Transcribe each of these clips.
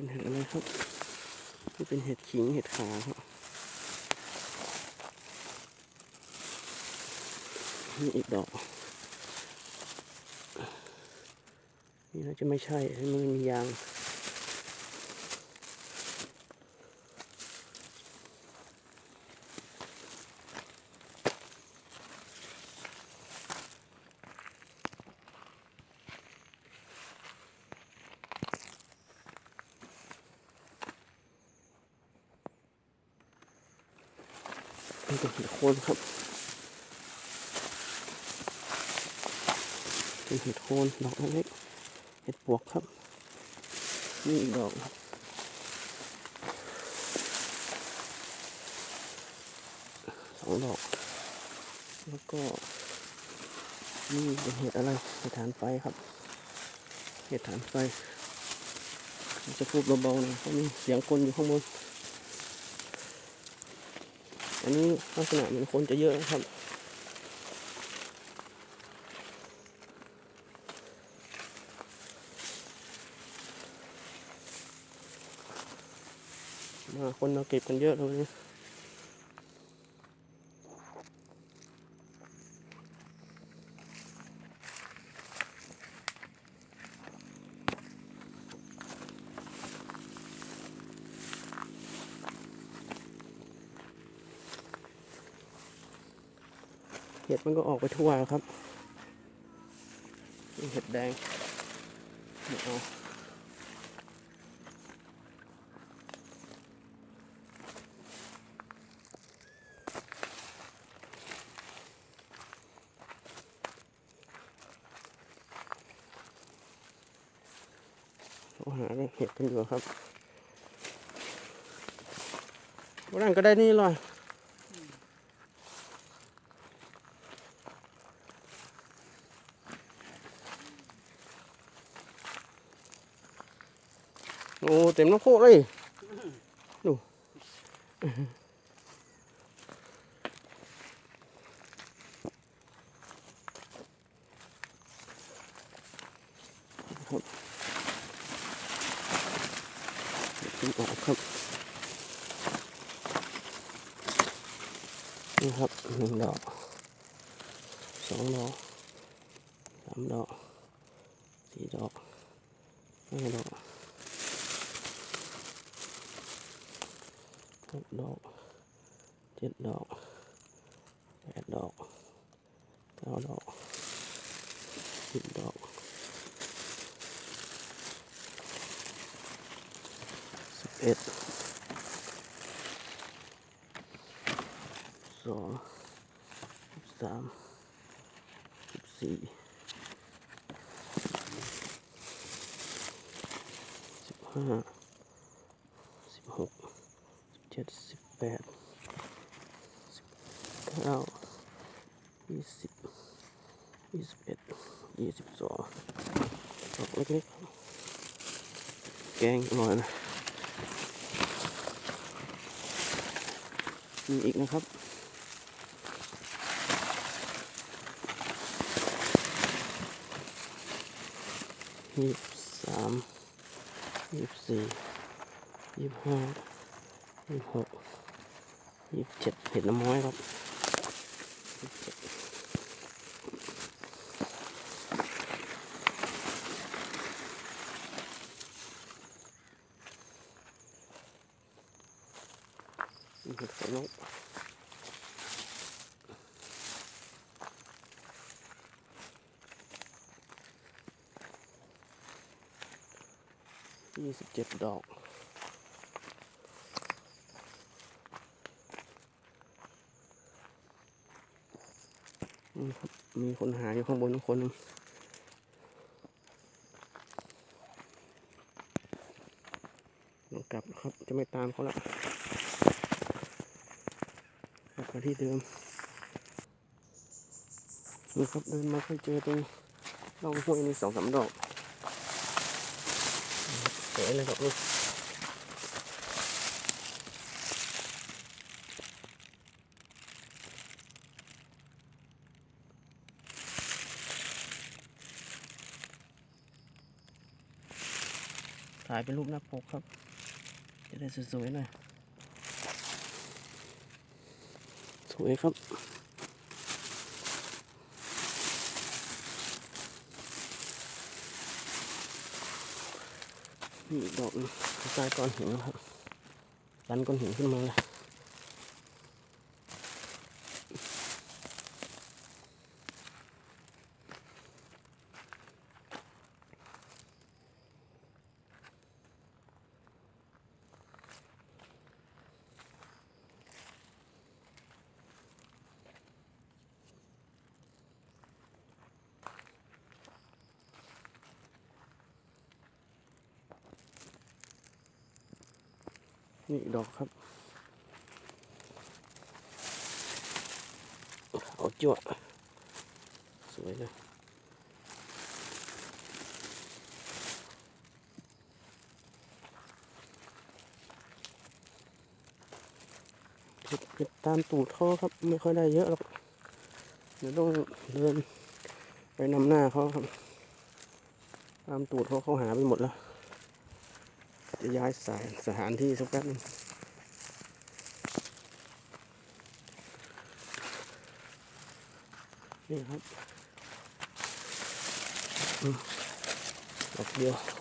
เป็นเห็ดอะไรครับนี่เป็นเห็ดขิงเห็ดขาครับนี่อีกดอก นี่น่าจะไม่ใช่มันมียาง นี่เป็นเห็ดโคนครับเป็นเห็ดโคนดอกเล็กเห็ดปวกครับ นี่อีกดอกครับสองดอก แล้วก็นี่เป็นเห็ดอะไรเห็ดฐานไฟครับ เห็ดฐานไฟจะพูดเบาๆหน่อยเพราะมีเสียงคนอยู่ข้างบน อันนี้ลักษณะเหมือนคนจะเยอะนะครับ มาคนมาเก็บกันเยอะเลย ห็ดมันก็ออกไปทั่วครับเห็ดแดงเอาเราหาเห็ดกันอยู่ครับวันนั้นก็ได้นี่เลย เต็มน้ำโคเลยดูครับออกครับนี่ครับหนึ่งดอกสองดอกสามดอกสี่ดอกห้าดอกหกดอก เจ็ดดอกแปดดอกเก้าดอกสิบดอกสิบเอ็ดสองสิบสามสิบสี่สิบห้าสิบหกสิบเจ็ดสิบแปดสิบเก้า ยี่สิบยี่สิบเอ็ดยี่สิบสองดอกเล็กๆ แกงอร่อยนะมีอีกนะครับยี่สิบสามยี่สิบสี่ยี่สิบห้ายี่สิบหกยี่สิบเจ็ดเห็ดน้ำม้อยครับยี่สิบเจ็ด นกยี่สิบเจ็ดดอกมีคนหาอยู่ข้างบนคนนึงต้องกลับครับ จะไม่ตามเขาละกลับ มาที่เดิมนี่ครับเดินมาค่อยเจอตรงร่องห้วยนี่สองสามดอกสวยเลยดอกนี้ถ่ายเป็นรูปหน้าปกครับ จะได้สวยๆหน่อย ส วยครับ นี่ดอกหนึงใต้ก้อนหินนะครับดันก้อนหินขึ้นมาเลย นี่ดอกครับขาจั่วสวยเลยเก็บตามตูดเขาครับ ไม่ค่อยได้เยอะหรอกเดี๋ยวต้องเดินไปนำหน้าเขาครับ ตามตูดเขาเขาหาไปหมดแล้ว จะย้ายสายสถานที่สักแป๊บนึงนี่ครับอืมดอกเดียว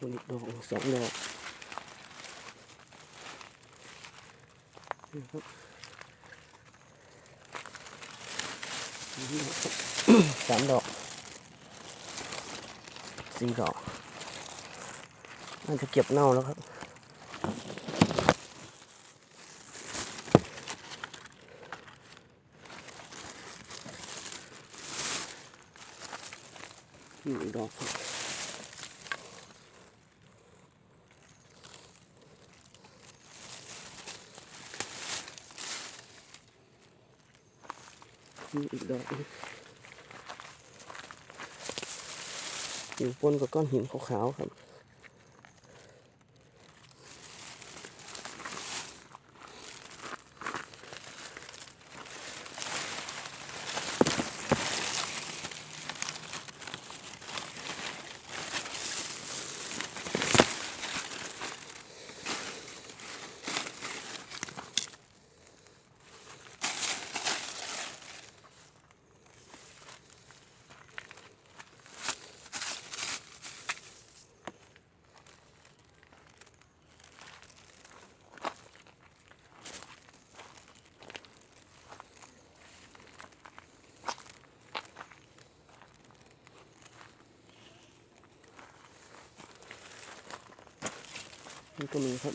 ดูนี่ดอกสองดอกนี่ครับนี่ดอกครับสามดอกสี่ดอกน่าจะเก็บเน่าแล้วครับ นี่อีกดอกครับ นี่ อีกดอกอยู่ปนกับก้อนหินขาวๆครับ นี่ก็มีครับ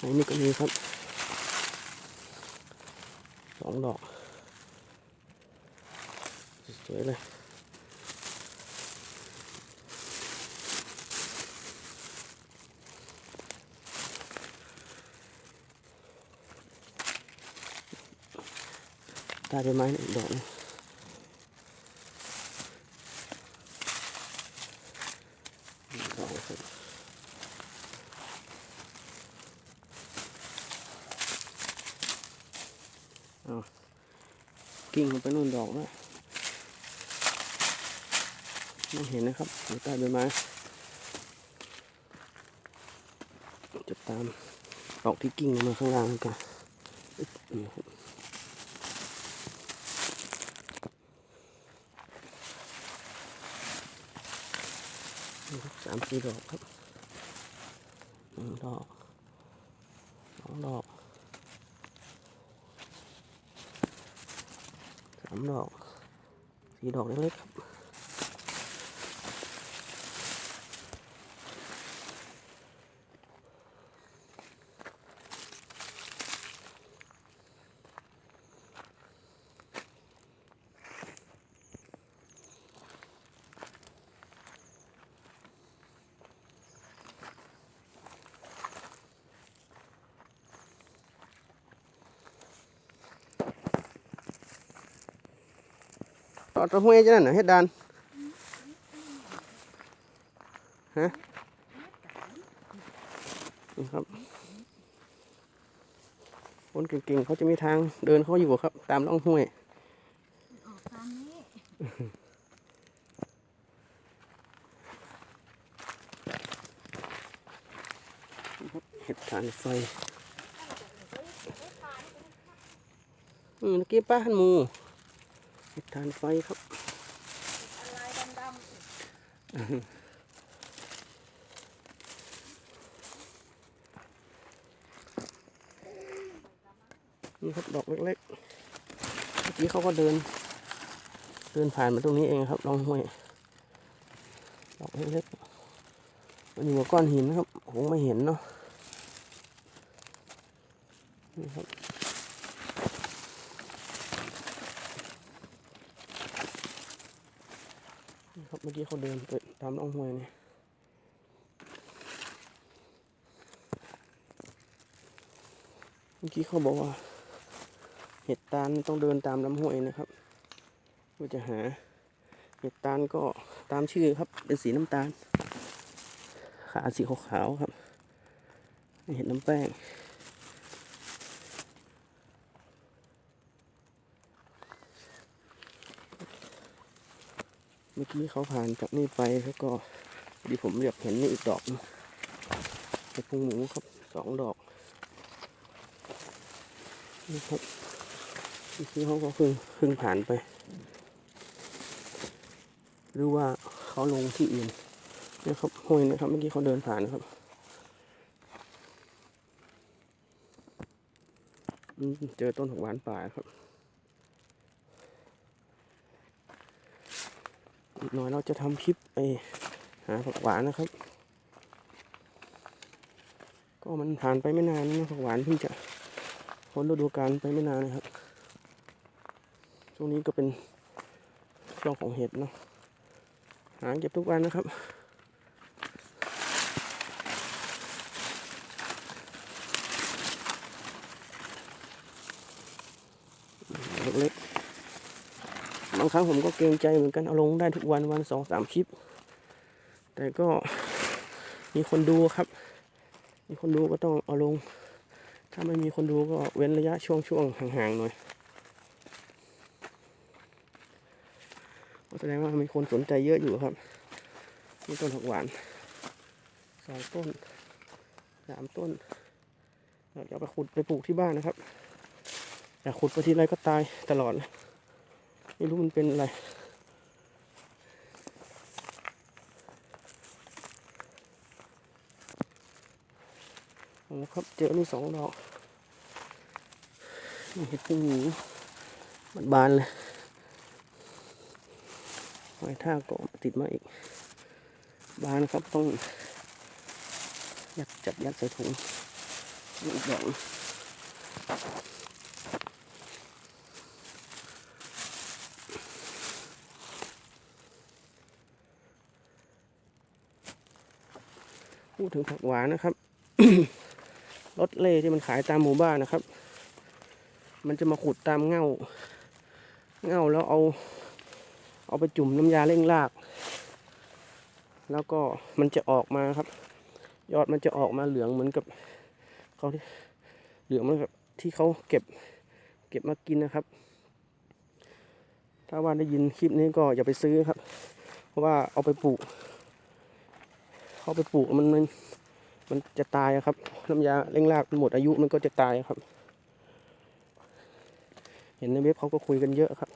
อันนี้ก็มีครับสองดอก สวยเลย ใต้ใบไม้นี่อีกดอกหนึง สองครับเอา กิ่งลงไปนู่นดอกแล้วไม่เห็นนะครับอยู่ใต้ใบไม้จะตามดอกที่กิ่งลงมาข้างล่างกันนี่ครับนี่ครับสามสี่ดอกครับหนึ่งดอกสองดอก สามดอกสี่ดอกเล็กๆครับ อดตะห้วยจะนั่นน่ะเฮ็ดดานฮะนี่ครับคนเก่งๆเขาจะมีทางเดินเขาอยู่ครับ ตามร่องห้วยออกตามนี้เห็ดฐานไฟอืมเมื่อกี้ป้าหันหมู เห็ดฐานไฟครับอะไรดำนี่ครับดอกเล็กๆเมื่อกี้เขาก็เดิน เดินผ่านมาตรงนี้เองครับลองห้วยดอกเล็กๆมันอยู่กับก้อนหินครับคงไม่เห็นเนาะ นี่ครับี้เขาเดินไปตามร่องห้วยนี่เมื่อกี้เขาบอกว่า เห็ดตาลต้องเดินตามลำห้วยนะครับเพื่อจะหา เห็ดตาลก็ตามชื่อครับ เป็นสีน้ำตาล ขาสีขาวๆครับ เห็ดน้ำแป้ง มื่อกี้เขาผ่านจากนี่ไปแล้วก็ดีผมเหลือบเห็นนี่อีกดอกนึงเห็ดพุงหมูครับสองดอกนี่ครับนี่คือเขาก็เพิ่งเพิ่งผ่านไป หรือว่าเขาลงที่อื่นนะครับห้วยนะครับเมื่อกี้เขาเดินผ่านนะครับเจอต้นผักหวานป่าครับ กหน่อยเราจะทำคลิปไปหาผักหวานนะครับ ก็มันผ่านไปไม่นานนะผักหวานเพิ่งจะพ้นฤดูกาลไปไม่นานนะครับ ช่วงนี้ก็เป็นช่วงของเห็ดเนาะหาเก็บทุกวันนะครับ เล็กๆ บาง ครั้งผมก็เกรงใจเหมือนกันเอาลงได้ทุกวันวันสองสามคลิป แต่ก็มีคนดูครับ มีคนดูก็ต้องเอาลง ถ้าไม่มีคนดูก็เว้นระยะช่วงช่วงห่างๆหน่อยก็แสดงว่ามีคนสนใจเยอะอยู่ครับนี่ต้นผักหวานสองต้นสามต้นเราจะไปขุดไปปลูกที่บ้านนะครับแต่ขุดไปทีไรก็ตายตลอดเลย ไม่รู้มันเป็นอะไรเอาละครับเจอนี่สองดอกเห็ดพึ่งหนูบานๆเลยหอยทากก็ติดมาอีก บานครับต้องยัดจับยัดใส่ถุงอีกดอก พูดถึงผักหวานนะครับรถเล่ที่มันขายตามหมู่บ้านนะครับ มันจะมาขุดตามเง่า เง่าแล้วเอา เอาไปจุ่มน้ำยาเร่งราก แล้วก็มันจะออกมาครับ ยอดมันจะออกมาเหลืองเหมือนกับเขาที่เหลืองเหมือนกับที่เขาเก็บ เก็บมากินนะครับ ถ้าว่าได้ยินคลิปนี้ก็อย่าไปซื้อครับ เพราะว่าเอาไปปลูก เขาไปปลูกมันมันมันจะตายครับน้ำยาเร่งรากหมดอายุมันก็จะตายครับ เห็นในเว็บเขาก็คุยกันเยอะครับ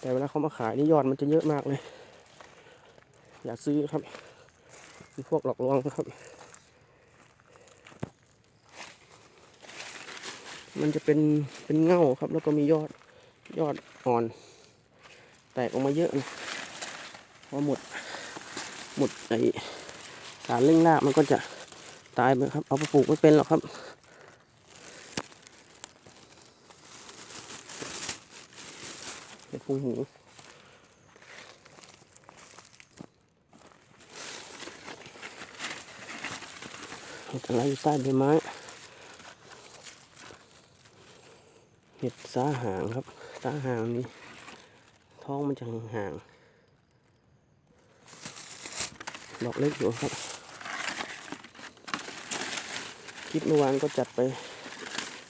แต่เวลาเขามาขายนี่ยอดมันจะเยอะมากเลย อย่าซื้อครับเป็นพวกหลอกลวงนะครับ มันจะเป็นเป็นเง่าครับ แล้วก็มียอดยอดอ่อน แตกออกมาเยอะเลยพอหมด หมดไอสารเร่งรากมันก็จะตายไปครับ เอาไปปลูกไม่เป็นหรอกครับ เห็ดฟูหูเห็ดอะไรอยู่ใต้ใบไม้ เห็ดสาหางครับ สาหางนี่ท้องมันจะห่างๆ ดอกเล็กอยู่ครับ คลิปเมื่อวานก็จัดไป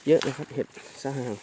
เยอะนะครับ เห็ดสาหาง